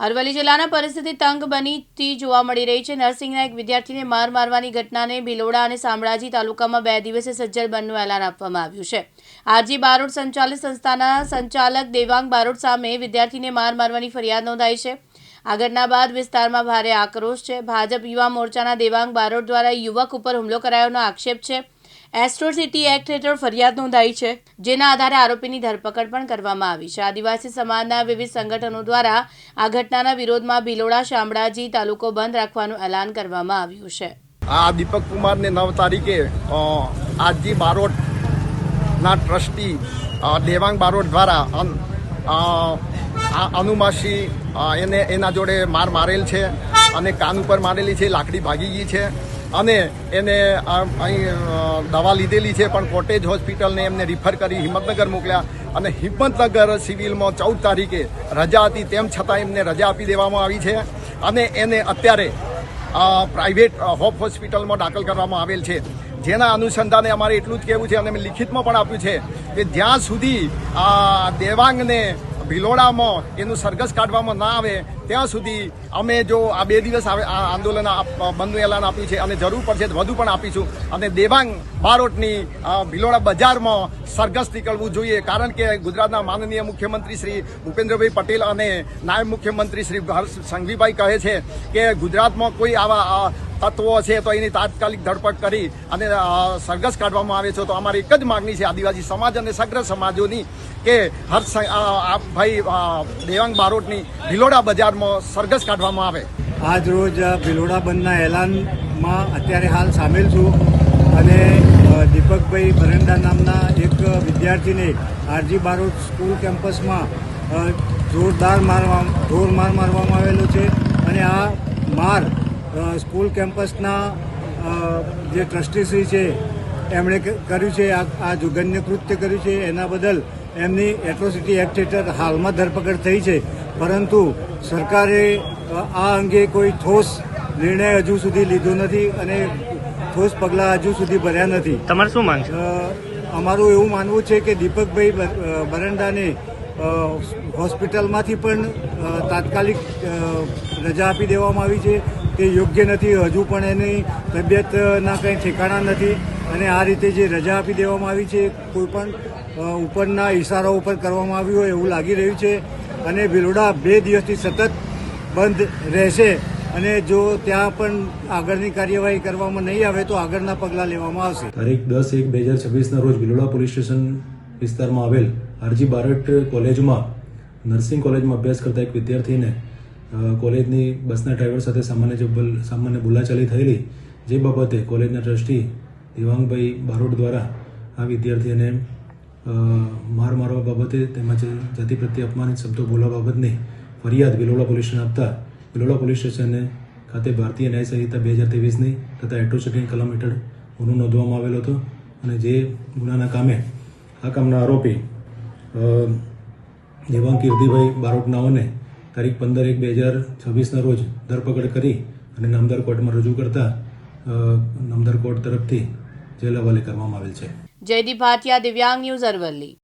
અરવલ્લી જિલ્લાના પરિસ્થિતિ તંગ બનીતી જોવા મળી રહી છે. નર્સિંગના એક વિદ્યાર્થીને માર મારવાની ઘટનાને ભિલોડા અને શામળાજી તાલુકામાં બે દિવસે સજ્જડ બંધનું એલાન આપવામાં આવ્યું છે. આરજી બારોટ સંચાલિત સંસ્થાના સંચાલક દેવાંગ બારોટ સામે વિદ્યાર્થીને માર મારવાની ફરિયાદ નોંધાઈ છે. આ ઘટના બાદ વિસ્તારમાં ભારે આક્રોશ છે. ભાજપ યુવા મોરચાના દેવાંગ બારોટ દ્વારા યુવક ઉપર હુમલો કરાયોનો આક્ષેપ છે. એસ્ટ્રોસિટી એક્ટ હેઠળ ફરિયાદ નોંધાઈ છે, જેના આધારે આરોપીની ધરપકડ પણ કરવામાં આવી છે. આદિવાસી સમાજના વિવિધ સંગઠનો દ્વારા આ ઘટનાના વિરોધમાં ભિલોડા, શામળાજી તાલુકો બંધ રાખવાનું એલાન કરવામાં આવ્યું છે. આ દીપક કુમારને નવ તારીખે આજી બારોટના ટ્રસ્ટી દેવાંગ બારોટ દ્વારા આ અનુમાસી એને, એના જોડે માર મારેલ છે અને કાન ઉપર મારેલી છે, લાકડી ભાગી ગઈ છે. અને એને અહીં દવા લીધેલી છે, પણ કોટેજ હોસ્પિટલને એમને રિફર કરી હિંમતનગર મોકલ્યા. અને હિંમતનગર સિવિલમાં ચૌદ તારીખે રજા હતી, તેમ છતાં એમને રજા આપી દેવામાં આવી છે. અને એને અત્યારે પ્રાઇવેટ હોપ હોસ્પિટલમાં દાખલ કરવામાં આવેલ છે. જેના અનુસંધાને અમારે એટલું જ કહેવું છે અને લિખિતમાં પણ આપ્યું છે કે જ્યાં સુધી આ દેવાંગને ભિલોડામાં એનું સરઘસ કાઢવામાં ના આવે, ત્યાં સુધી અમે જો આ બે દિવસ આંદોલન બંધનું એલાન આપ્યું છે, અને જરૂર પડશે વધુ પણ આપીશું. અને દેવાંગ બારોટની ભિલોડા બજારમાં સરઘસ નીકળવું જોઈએ, કારણ કે ગુજરાતના માનનીય મુખ્યમંત્રી શ્રી ભૂપેન્દ્રભાઈ પટેલ અને નાયબ મુખ્યમંત્રી શ્રી હર્ષ સંઘવીભાઈ કહે છે કે ગુજરાતમાં કોઈ આવા તત્વો છે, તો એની તાત્કાલિક ધરપકડ કરી અને સરઘસ કાઢવામાં આવે છે, તો અમારી એક જ માગણી છે આદિવાસી સમાજ અને સગ્ર સમાજોની કે હર્ષ ભાઈ દેવાંગ બારોટની ભિલોડા બજારમાં સરઘસ કાઢવામાં આવે. આજ રોજ ભિલોડા બંધના એલાનમાં અત્યારે હાલ સામેલ છું અને દીપકભાઈ બરંડા નામના એક વિદ્યાર્થીને આરજી બારોટ સ્કૂલ કેમ્પસમાં જોરદાર મારવા, ઢોર માર મારવામાં આવેલો છે અને આ માર સ્કૂલ કેમ્પસના જે ટ્રસ્ટીશ્રી છે એમણે કર્યું છે આ આ જુગન્ય કૃત્ય કર્યું છે એના બદલ એમની એટ્રોસિટી એક્ટ હેઠળ હાલમાં ધરપકડ થઈ છે. પરંતુ સરકારે આ અંગે કોઈ ઠોસ નિર્ણય હજુ સુધી લીધો નથી અને ઠોસ પગલાં હજુ સુધી ભર્યા નથી. તમારે શું માંગ અમારું એવું માનવું છે કે દીપકભાઈ બરંડાને હોસ્પિટલમાંથી પણ તાત્કાલિક રજા આપી દેવામાં આવી છે. તે યોગ્ય નથી, હજુ પણ એની તબિયતના કંઈ ઠેકાણા નથી અને આ રીતે જે રજા આપી દેવામાં આવી છે કોઈ પણ ઉપરના ઇશારા ઉપર કરવામાં આવ્યું હોય એવું લાગી રહ્યું છે અને ભિલોડા બે દિવસથી સતત બંધ રહેશે અને જો ત્યાં પણ આગળની કાર્યવાહી કરવામાં નહીં આવે તો આગળના પગલાં લેવામાં આવશે. તારીખ દસ એક બે હજાર છવ્વીસના રોજ ભિલોડા પોલીસ સ્ટેશન વિસ્તારમાં આવેલ આરજી બારટ કોલેજમાં નર્સિંગ કોલેજમાં અભ્યાસ કરતા એક વિદ્યાર્થીને કોલેજની બસના ડ્રાઈવર સાથે સામાન્ય સામાન્ય બોલાચાલી થયેલી, જે બાબતે કોલેજના ટ્રસ્ટી દેવાંગભાઈ બારોટ દ્વારા આ વિદ્યાર્થીને માર મારવા બાબતે તેમજ જાતિ પ્રત્યે અપમાનિત શબ્દો બોલવા બાબતની ફરિયાદ વિલોડા પોલીસ સ્ટેશન આપતા, વિલોડા પોલીસ સ્ટેશને ખાતે ભારતીય ન્યાય સંહિતા બે હજાર ત્રેવીસની તથા એટ્રોસિટીની કલમ હેઠળ ગુનો નોંધવામાં આવેલો હતો અને જે ગુનાના કામે આ કામના આરોપી દેવાંગ કીર્તિભાઈ બારોટનાઓને તારીખ પંદર એક બે હજાર છવ્વીસના રોજ ધરપકડ કરી અને નામદાર કોર્ટમાં રજૂ કરતા નામદાર કોર્ટ તરફથી જેલ હવાલે કરવામાં આવેલ છે. જયદીપ ભાટિયા, દિવ્યાંગ ન્યૂઝ અરવલ્લી.